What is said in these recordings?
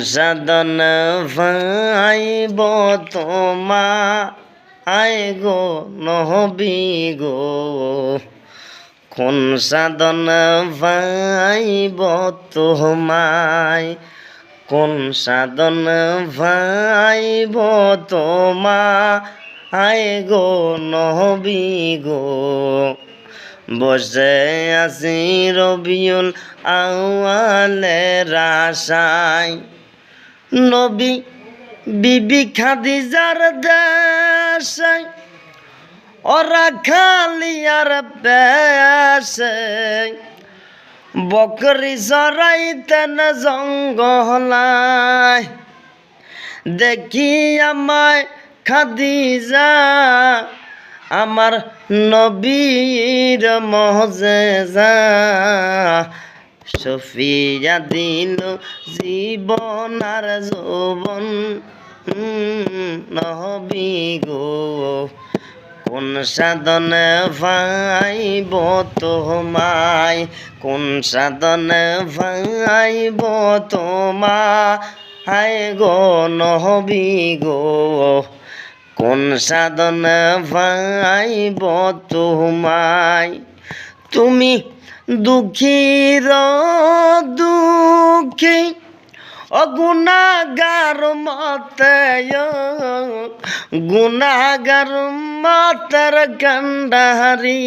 সাধন vibe তোমা আয় গো নহবি গো। কোন সাধন ভাইব তোমায়, কোন সাধন ভাইব তোমা আয় গো নহবি গো। বসে আছি রবিউল আওয়ালের আশায় নবী, বিবি খাদিজার দেশায় ওরা খালি আর পেশে বকরি জরাইতেন জঙ্গলায় দেখি আমায় খাদিজা, আমার নবীর মহজেজা সফিয়া দিল জীবন আর যৌবন নহবি গো। কোন সাধনে ভাইব তোমায়, কোন সাধনে ভাইব তোমায় গো নহবি গো। কোন সাধনে ভাইব তোমায় তুমি দুঃখীর দুঃখী অগুণাগার মতে গুণাগার মতের কান্ডারি।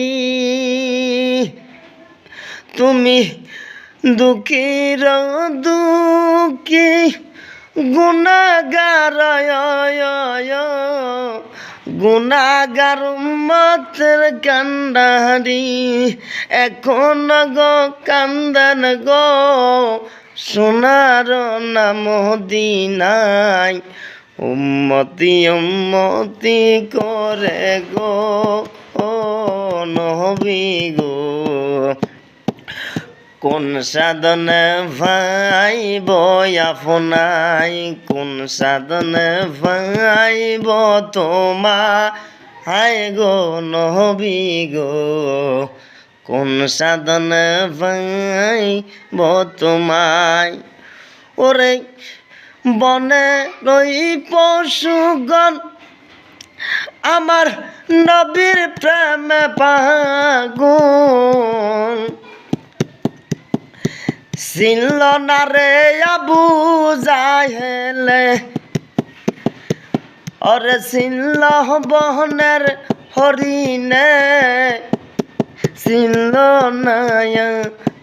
তুমি দুঃখীর দুঃখী গুণাগার গুণাগার মতের কান্ডারি। এখন গো কান্দন গো, সোনার নাম দিনাই। উম্মতি উম্মতি করে গো, ও নহবি গো। কোন সাধনে ভাইব আপনাই? কোন সাধনে ভাইব তোমা হাই গো নহবি গো, কোন সাধনে ভাইব তোমায় ওরে বনে রই পশুগণ আমার নবীর প্রেমে পাগুন চিনল না রে আবু যাহেলে অরে চিনল বহনের হরিণে। চিনল না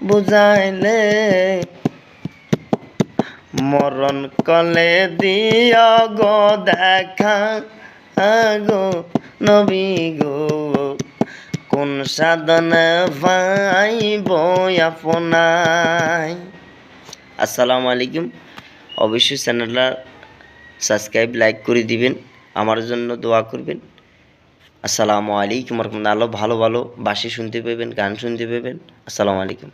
বুঝাইলে। মরণ কলে দিয় গো দেখা গো নবী গো। কোন সাধনে ভাইব আপনাই। আসসালামু আলাইকুম। অবশ্যই চ্যানেলটা সাবস্ক্রাইব, লাইক করে দিবেন, আমার জন্য দোয়া করবেন। আসসালামু আলাইকুম আলো ভালো ভালো বাসি শুনতে পাবেন, গান শুনতে পাবেন। আসসালামু আলাইকুম।